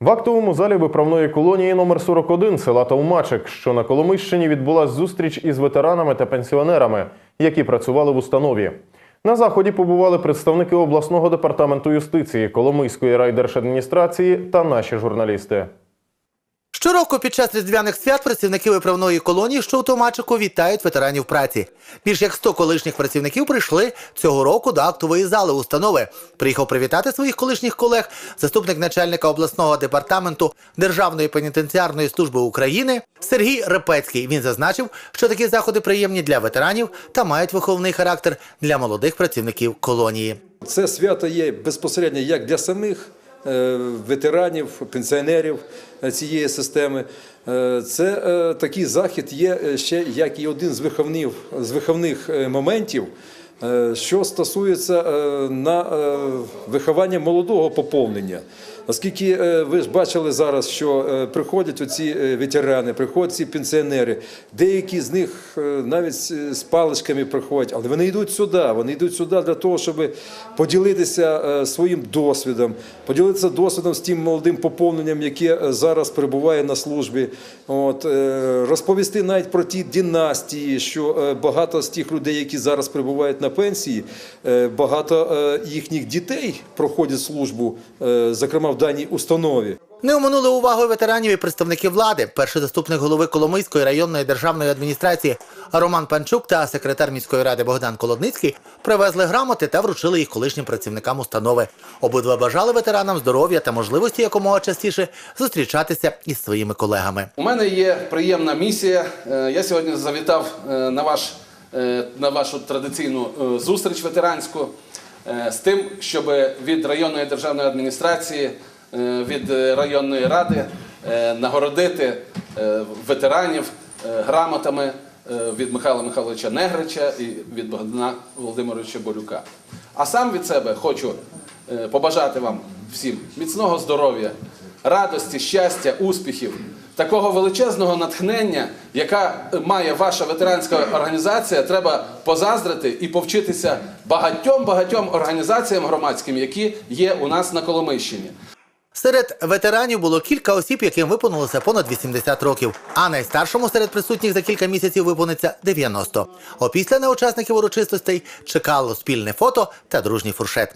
В актовому залі виправної колонії номер 41 села Товмачик, що на Коломийщині відбулась зустріч із ветеранами та пенсіонерами, які працювали в установі. На заході побували представники обласного департаменту юстиції, Коломийської райдержадміністрації та наші журналісти. Щороку під час різдвяних свят працівники виправної колонії, що у Томачику, вітають ветеранів праці. Більш як 100 колишніх працівників прийшли цього року до актової зали установи. Приїхав привітати своїх колишніх колег заступник начальника обласного департаменту Державної пенітенціарної служби України Сергій Репецький. Він зазначив, що такі заходи приємні для ветеранів та мають виховний характер для молодих працівників колонії. Це свято є безпосередньо як для самих ветеранів, пенсіонерів е, цієї системи. Е, Це е, такий захід є е, ще як і один з виховних, з виховних е, моментів, е, що стосується е, на е, виховання молодого поповнення. Оскільки е, ви ж бачили зараз, що е, приходять оці е, ветерани, приходять ці пенсіонери, деякі з них е, навіть з паличками приходять, але вони йдуть сюди. Вони йдуть сюди для того, щоб поділитися е, своїм досвідом, поділитися досвідом з тим молодим поповненням, яке е, зараз перебуває на службі. От, е, розповісти навіть про ті династії, що е, багато з тих людей, які зараз перебувають на пенсії, е, багато е, їхніх дітей проходять службу, е, зокрема в даній установі. Не оминули увагою ветеранів і представників влади. Перший заступник голови Коломийської районної державної адміністрації Роман Панчук та секретар міської ради Богдан Колодницький привезли грамоти та вручили їх колишнім працівникам установи. Обидва бажали ветеранам здоров'я та можливості якомога частіше зустрічатися із своїми колегами. У мене є приємна місія. Я сьогодні завітав на, ваш, на вашу традиційну е, зустріч ветеранську е, з тим, щоб від районної державної адміністрації, е, від е, районної ради е, нагородити е, ветеранів е, грамотами е, від Михайла Михайловича Негрича і від Богдана Володимировича Борюка. А сам від себе хочу е, побажати вам всім міцного здоров'я, радості, щастя, успіхів, такого величезного натхнення, яка має ваша ветеранська організація, треба позаздрити і повчитися багатьом багатьом організаціям громадським, які є у нас на Коломийщині. Серед ветеранів було кілька осіб, яким виповнилося понад 80 років, а найстаршому серед присутніх за кілька місяців виповниться 90. Опісля на учасників урочистостей чекало спільне фото та дружній фуршет.